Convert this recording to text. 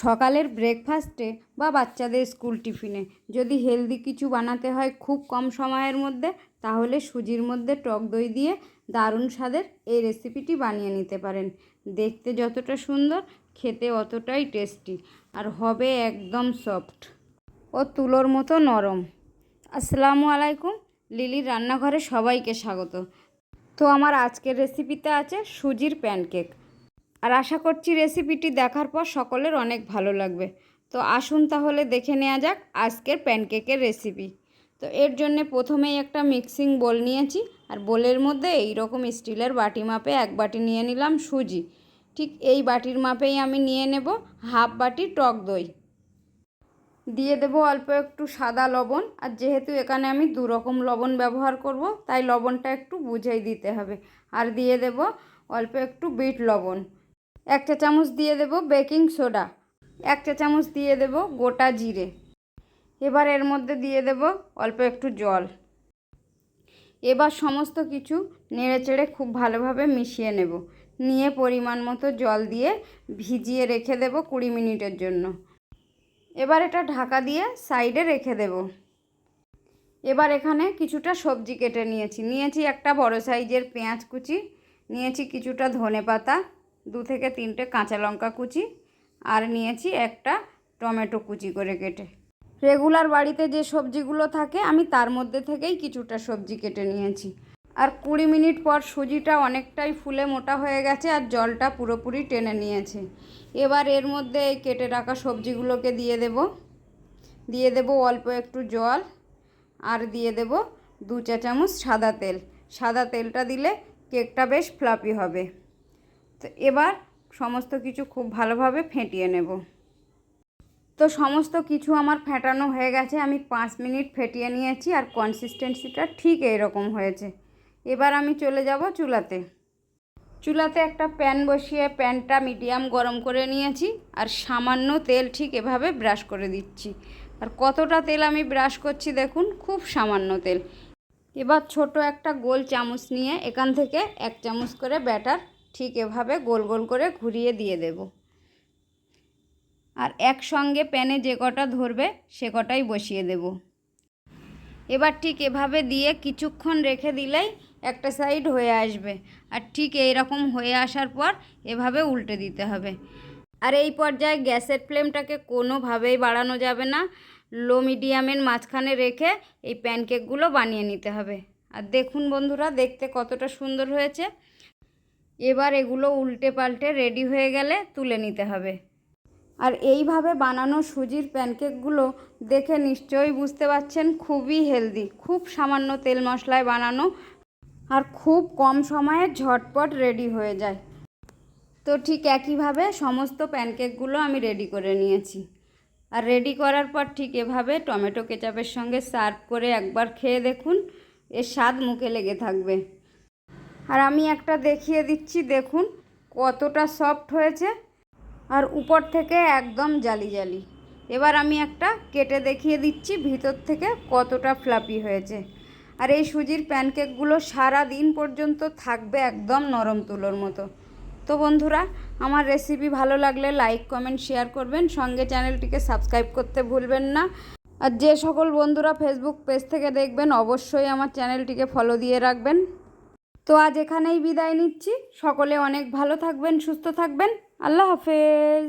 সকালের ব্রেকফাস্টে বা বাচ্চাদের স্কুল টিফিনে। যদি হেলদি কিছু বানাতে হয় খুব কম সময়ের মধ্যে, তাহলে সুজির মধ্যে টক দই দিয়ে দারুণ স্বাদের এই রেসিপিটি বানিয়ে নিতে পারেন। দেখতে যতটা সুন্দর, খেতে অতটাই টেস্টি আর হবে একদম সফট ও তুলোর মতো নরম। আসসালামু আলাইকুম, লিলির রান্নাঘরে সবাইকে স্বাগত। তো আমার আজকের রেসিপিতে আছে সুজির প্যানকেক আর আশা করছি রেসিপিটি দেখার পর সকলের অনেক ভালো লাগবে। তো আসুন তাহলে দেখে নেওয়া যাক আজকের প্যানকেকের রেসিপি তো এর জন্যে প্রথমেই একটা মিক্সিং বোল নিয়েছি আর বোলের মধ্যে এই রকম স্টিলের বাটি মাপে এক বাটি নিয়ে নিলাম সুজি। ঠিক এই বাটির মাপেই আমি নিয়ে নেব হাফ বাটি টক দই। দিয়ে দেব অল্প একটু সাদা লবণ আর যেহেতু এখানে আমি দু রকম লবণ ব্যবহার করব, তাই লবণটা একটু বুঝেই দিতে হবে। আর দিয়ে দেব অল্প একটু বিট লবণ। এক চামচ দিয়ে দেব বেকিং সোডা এক চা চামচ দিয়ে দেব গোটা জিরে। এবার এর মধ্যে দিয়ে দেব অল্প একটু জল। এবার সমস্ত কিছু নেড়ে চেড়ে খুব ভালোভাবে মিশিয়ে নেব। নিয়ে পরিমাণ মতো জল দিয়ে ভিজিয়ে রেখে দেব কুড়ি মিনিটের জন্য। এবার এটা ঢাকা দিয়ে সাইডে রেখে দেব। এবার এখানে কিছুটা সবজি কেটে নিয়েছি। নিয়েছি একটা বড় সাইজের পেঁয়াজ কুচি, নিয়েছি কিছুটা ধনে পাতা দু থেকে তিনটে কাঁচা লঙ্কা কুচি আর নিয়েছি একটা টমেটো কুচি করে কেটে। রেগুলার বাড়িতে যে সবজিগুলো থাকে, আমি তার মধ্যে থেকেই কিছুটা সবজি কেটে নিয়েছি। আর কুড়ি মিনিট পর সুজিটা অনেকটাই ফুলে মোটা হয়ে গেছে আর জলটা পুরোপুরি টেনে নিয়েছে। এবার এর মধ্যে এই কেটে রাখা সবজিগুলোকে দিয়ে দেব। দিয়ে দেব অল্প একটু জল আর দিয়ে দেব দু চা চামচ সাদা তেল। সাদা তেলটা দিলে কেকটা বেশ ফ্লাপি হবে। তো এবার সমস্ত কিছু খুব ভালোভাবে ফেটিয়ে নেব। তো সমস্ত কিছু আমার ফেটানো হয়ে গেছে, আমি পাঁচ মিনিট ফেটিয়ে নিয়েছি আর কনসিস্টেন্সিটা ঠিক এরকম হয়েছে। এবার আমি চলে যাব চুলাতে। চুলাতে একটা প্যান বসিয়ে প্যানটা মিডিয়াম গরম করে নিয়েছি আর সামান্য তেল ঠিক এভাবে ব্রাশ করে দিচ্ছি। আর কতটা তেল আমি ব্রাশ করছি দেখুন, খুব সামান্য তেল। এবার ছোট একটা গোল চামচ নিয়ে এখান থেকে এক চামচ করে ব্যাটার ঠিক এভাবে গোল গোল করে ঘুরিয়ে দিয়ে দেব। আর একসঙ্গে প্যানে যে কটা ধরবে, সে কটাই বসিয়ে দেব। এবার ঠিক এভাবে দিয়ে কিছুক্ষণ রেখে দিলেই একটা সাইড হয়ে আসবে। আর ঠিক এই রকম হয়ে আসার পর এভাবে উল্টে দিতে হবে। আর এই পর্যায়ে গ্যাসের ফ্লেমটাকে কোনোভাবেই বাড়ানো যাবে না। লো মিডিয়ামের মাঝখানে রেখে এই প্যানকেকগুলো বানিয়ে নিতে হবে। আর দেখুন বন্ধুরা, দেখতে কতটা সুন্দর হয়েছে। এবার এগুলো উল্টে পাল্টে রেডি হয়ে গেলে তুলে নিতে হবে। আর এইভাবে বানানো সুজির প্যানকেকগুলো দেখে নিশ্চয়ই বুঝতে পারছেন খুবই হেলদি খুব সামান্য তেল মশলায় বানানো আর খুব কম সময়ে ঝটপট রেডি হয়ে যায়। তো ঠিক একইভাবে সমস্ত প্যানকেকগুলো আমি রেডি করে নিয়েছি। আর রেডি করার পর ঠিক এভাবে টমেটো কেচাপের সঙ্গে সার্ভ করে একবার খেয়ে দেখুন, এর স্বাদ মুখে লেগে থাকবে। আর আমি একটা দেখিয়ে দিচ্ছি, দেখুন কতটা সফট হয়েছে। আর উপর থেকে একদম জালি জালি। এবার আমি একটা কেটে দেখিয়ে দিচ্ছি, ভিতর থেকে কতটা ফ্লাপি হয়েছে। আর এই সুজির প্যানকেকগুলো সারা দিন পর্যন্ত থাকবে একদম নরম তুলোর মতো। তো বন্ধুরা, আমার রেসিপি ভালো লাগলে লাইক কমেন্ট শেয়ার করবেন। সঙ্গে চ্যানেলটিকে সাবস্ক্রাইব করতে ভুলবেন না। আর যে সকল বন্ধুরা ফেসবুক পেজ থেকে দেখবেন, অবশ্যই আমার চ্যানেলটিকে ফলো দিয়ে রাখবেন। তো আজ এখানেই বিদায় নিচ্ছি। সকলে অনেক ভালো থাকবেন সুস্থ থাকবেন। আল্লাহ হাফেজ।